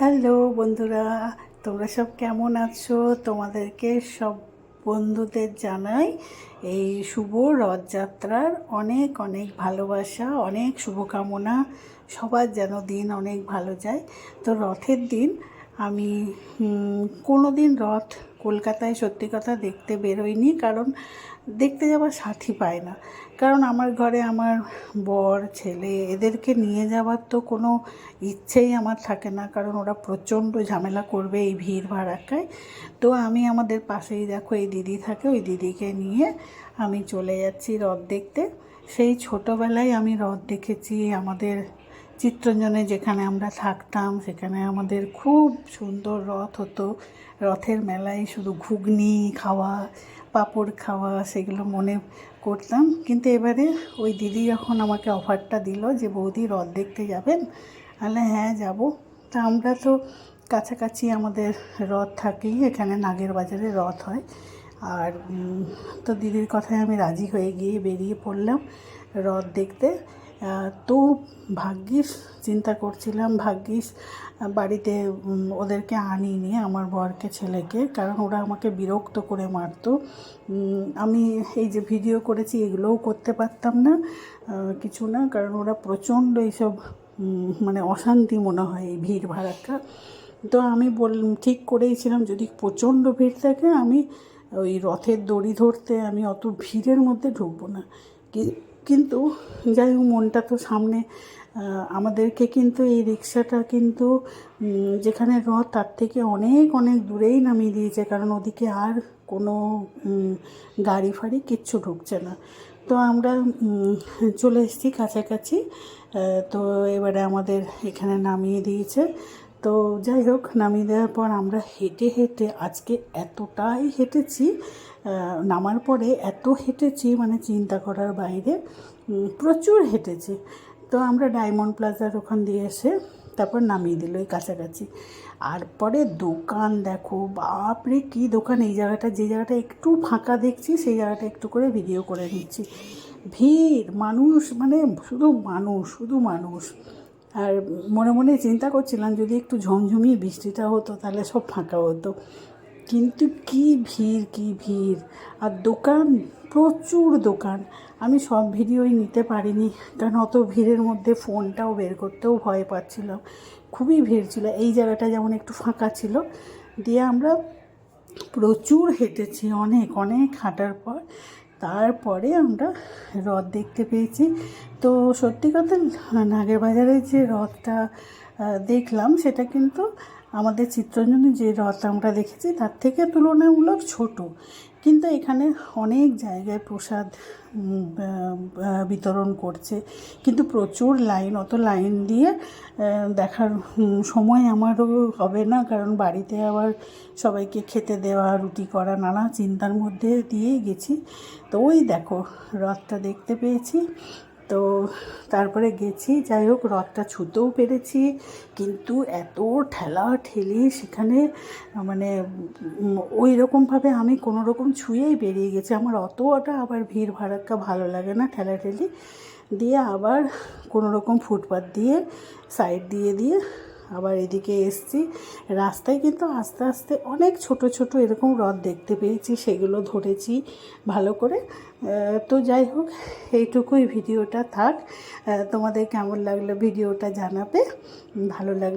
Hello বন্ধুরা, তোমরা সব কেমন আছো? তোমাদেরকে সব বন্ধুদের জানাই এই শুভ রথযাত্রার অনেক অনেক ভালোবাসা, অনেক শুভকামনা। সবার যেন দিন অনেক ভালো যায়। তো রথের দিন আমি কোনো দিন রথ কলকাতায় সত্যি কথা দেখতে বেরোইনি কারণ দেখতে যাওয়ার সাথী পায় না। কারণ আমার ঘরে আমার বর, ছেলে, এদেরকে নিয়ে যাওয়ার তো কোনো ইচ্ছেই আমার থাকে না, কারণ ওরা প্রচণ্ড ঝামেলা করবে এই ভিড় ভাড়াক্কায় তো আমি আমাদের পাশেই দেখো, এই দিদি থাকে, ওই দিদিকে নিয়ে আমি চলে যাচ্ছি রথ দেখতে। সেই ছোটোবেলায় আমি রথ দেখেছি, আমাদের চিত্তরঞ্জনে যেখানে আমরা থাকতাম, সেখানে আমাদের খুব সুন্দর রথ হতো। রথের মেলায় শুধু ঘুগনি খাওয়া, পাঁপড় খাওয়া, সেগুলো মনে করতাম। কিন্তু এবারে ওই দিদি যখন আমাকে অফারটা দিল যে, বৌদি, রথ দেখতে যাবেন? তাহলে হ্যাঁ যাব। তা আমরা তো কাছাকাছি আমাদের রথ থাকেই, এখানে নাগের বাজারে রথ হয়। আর তো দিদির কথায় আমি রাজি হয়ে গিয়ে বেরিয়ে পড়লাম রথ দেখতে। তো ভাগ্যিস, চিন্তা করছিলাম ভাগ্যিস বাড়িতে ওদেরকে আনিনি, আমার বরকে ছেলেকে, কারণ ওরা আমাকে বিরক্ত করে মারতো। আমি এই যে ভিডিও করেছি, এগুলোও করতে পারতাম না কিছু না, কারণ ওরা প্রচণ্ড এইসব মানে অশান্তি মনে হয় এই ভিড় ভাড়াটা। তো আমি বল ঠিক করেইছিলাম যদি প্রচণ্ড ভিড় থাকে, আমি ওই রথের দড়ি ধরতে আমি অত ভিড়ের মধ্যে ঢুকবো না। কি- কিন্তু যাই হোক, মনটা তো সামনে আমাদেরকে কিন্তু এই রিক্সাটা কিন্তু যেখানে রথ, তার থেকে অনেক অনেক দূরেই নামিয়ে দিয়েছে। কারণ ওদিকে আর কোনো গাড়ি ফাড়ি কিচ্ছু ঢুকছে না। তো আমরা চলে এসেছি কাছাকাছি তো এবারে আমাদের এখানে নামিয়ে দিয়েছে। তো যাই হোক, নামিয়ে দেওয়ার পর আমরা হেঁটে হেঁটে আজকে এতটাই হেঁটেছি নামার পরে এত হেঁটেছি মানে চিন্তা করার বাইরে প্রচুর হেঁটেছি। তো আমরা ডায়মন্ড প্লাজার ওখান দিয়ে এসে তারপর নামিয়ে দিল এই কাছাকাছি। আর পরে দোকান দেখো, বাপরে, কী দোকান! এই জায়গাটা, যে জায়গাটা একটু ফাঁকা দেখছি, সেই জায়গাটা একটু করে ভিডিও করে নিচ্ছি। ভিড়, মানুষ মানে শুধু মানুষ শুধু মানুষ। আর মনে মনে চিন্তা করছিলাম, যদি একটু ঝমঝমিয়ে বৃষ্টিটা হতো, তাহলে সব ফাঁকা হতো। কিন্তু কি ভিড় কি ভিড়? আর দোকান প্রচুর দোকান। আমি সব ভিডিওই নিতে পারিনি কারণ অত ভিড়ের মধ্যে ফোনটাও বের করতেও ভয় পাচ্ছিলাম। খুবই ভিড় ছিল। এই জায়গাটা যেমন একটু ফাঁকা ছিল দিয়ে আমরা প্রচুর হেঁটেছি অনেক অনেক হাঁটার পর। তারপরে আমরা রথ দেখতে পেয়েছি। তো সত্যি কথা নাগের বাজারে যে আহ, দেখলাম সেটা কিন্তু আমাদের চিত্রঞ্জনে যে রথ আমরা দেখেছি তার থেকে তুলনামূলক ছোট। কিন্তু এখানে অনেক জায়গায় প্রসাদ বিতরণ করছে। কিন্তু প্রচুর লাইন, অত লাইন দিয়ে দেখার সময় আমারও হবে না। কারণ বাড়িতে আবার সবাইকে খেতে দেওয়া, রুটি করা, নানা চিন্তার মধ্যে দিয়েই গেছি। তো ওই দেখো, রথটা দেখতে পেয়েছি। তো তারপরে গেছি, যাই হোক, রথটা ছুঁতেও পেরেছি। কিন্তু এত ঠেলা ঠেলি সেখানে মানে ওই রকমভাবে আমি কোনো রকম ছুঁয়েই বেরিয়ে গেছি। আমার অতটা আবার ভিড় ভাড়াক্কা ভালো লাগে না ঠেলাঠেলি দিয়ে আবার কোনো রকম ফুটপাত দিয়ে সাইড দিয়ে দিয়ে আবার এদিকে এসছি। রাস্তায় কিন্তু আস্তে আস্তে অনেক ছোট ছোট এরকম রথ দেখতে পেয়েছি, সেগুলো ধরেছি ভালো করে। তো যাই হোক, এইটুকুই ভিডিওটা থাক। তোমাদের কেমন লাগল ভিডিওটা জানাবে? ভালো লাগলে